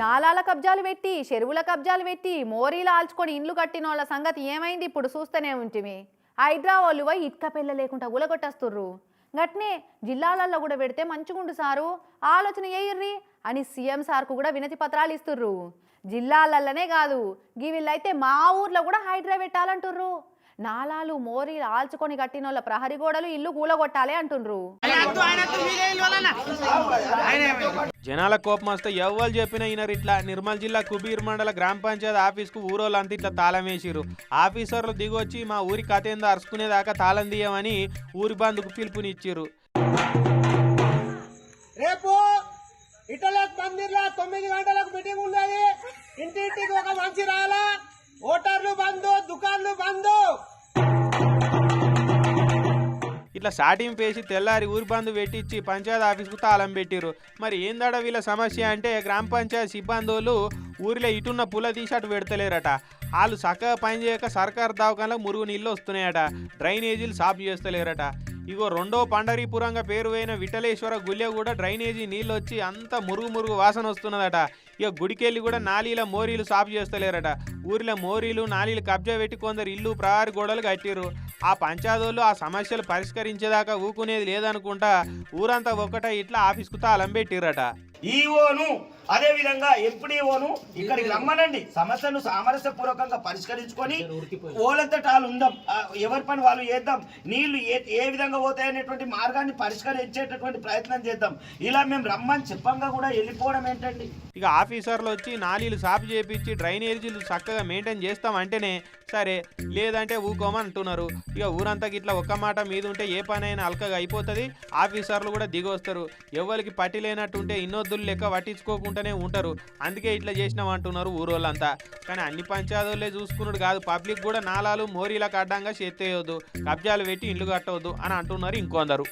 నాలాల కబ్జాలు పెట్టి చెరువుల కబ్జాలు పెట్టి మోరీలు ఆల్చుకొని ఇండ్లు కట్టిన వాళ్ళ సంగతి ఏమైంది ఇప్పుడు చూస్తూనే ఉంటిమి. హైదరాబాద్ పోయి ఇటుక పిల్ల లేకుండా ఉలగొట్టేస్తుర్రు గట్నే జిల్లాలలో కూడా పెడితే మంచిగుండు సారు. ఆలోచన ఏయర్రి అని సీఎం సార్కు కూడా వినతి పత్రాలు ఇస్తుర్రు. జిల్లాలల్లోనే కాదు గీ వీళ్ళైతే మా ఊర్లో కూడా హైడ్రా పెట్టాలంటుర్రు. నాలాలు మోరీలు ఆల్చుకొని కట్టిన వాళ్ళ ప్రహరీ గోడలు ఇల్లు కూలగొట్టాలి అంటుండ్రు. జనాల కోపం వస్తే ఎవ్వరు చెప్పినా ఈయన ఇట్లా. నిర్మల్ జిల్లా కుబీర్ మండల గ్రామ పంచాయతీ ఆఫీస్కు ఊరోళ్ళంతా ఇట్లా తాళం వేసిరు ఆఫీసర్లు దిగొచ్చి మా ఊరి కథ ఏందో అరుచుకునేదాకా తాళం తీయమని ఊరి బంధుకు పిలుపునిచ్చిర్రు. రేపు ఇటలక్ మందిర్లో తొమ్మిది గంటలకు మీటింగ్ ఉన్నది ఇంటింటికి ఒక మంచి రాలా. ఓటర్లు బంద్ ఇట్లా సాటింపు వేసి తెల్లారి ఊరి బంధు పెట్టించి పంచాయత్ ఆఫీస్కు తాళం పెట్టిర్రు. మరి ఏందడ వీళ్ళ సమస్య అంటే గ్రామ పంచాయత్ సిబ్బందులు ఊరిలో ఇటున్న పుల తీసి అటు పెడతలేరట. వాళ్ళు చక్కగా పనిచేయక సర్కారు సర్కార్ మురుగు నీళ్ళు వస్తున్నాయట. డ్రైనేజీలు సాఫ్ చేస్తలేరట. ఇగో రెండో పండరీపురంగా పేరు పోయిన విఠలేశ్వర గుళ్ళె కూడా డ్రైనేజీ నీళ్ళు వచ్చి అంత మురుగు మురుగు వాసన వస్తున్నదట. ఇక గుడికెళ్ళి కూడా నాలీల మోరీలు సాఫ్ చేస్తలేరట. ఊరిలో మోరీలు నాలీలు కబ్జా పెట్టి కొందరు ఇల్లు ప్రహారీ గోడలు కట్టిరు ఆ పంచాదోళ్ళు ఆ సమస్యలు పరిష్కరించేదాకా ఊకునేది లేదనుకుంటా ఊరంతా ఒక్కట ఇట్లా ఆఫీస్కు తాళం పెట్టిర్రట. ఈఓను అదే విధంగా ఎంపీడీఓను ఇక్కడికి రమ్మనండి. సమస్యను సామరస్యపూర్వకంగా పరిష్కరించుకొని ఓలంతట వాళ్ళు ఉందాం. ఎవరి పని వాళ్ళు చేద్దాం. నీళ్ళు ఏ ఏ విధంగా పోతాయనేటువంటి మార్గాన్ని పరిష్కరించేటటువంటి ప్రయత్నం చేద్దాం. ఇలా మేము రమ్మని చెప్పంగా కూడా వెళ్ళిపోవడం ఏంటండి? ఇక ఆఫీసర్లు వచ్చి నాలీలు సాఫ్ చేపించి డ్రైనేజీలు చక్కగా మెయింటైన్ చేస్తాం అంటేనే సరే లేదంటే ఊకోమని అంటున్నారు. ఇక ఊరంతా ఇట్లా ఒక్క మాట మీద ఉంటే ఏ పని అయినా అల్కగా అయిపోతుంది. ఆఫీసర్లు కూడా దిగి వస్తారు ఎవరికి పట్టి లేనట్టుంటే పంచాయతీలు లెక్క పట్టించుకోకుండానే ఉంటారు. అందుకే ఇట్లా చేసినాం అంటున్నారు ఊరోళ్ళంతా. కానీ అన్ని పంచాయతీలే చూసుకున్నాడు కాదు. పబ్లిక్ కూడా నాలాలు మోరీలకు అడ్డంగా చేత్తేయొద్దు. కబ్జాలు పెట్టి ఇల్లు కట్టవద్దు అని అంటున్నారు ఇంకొందరు.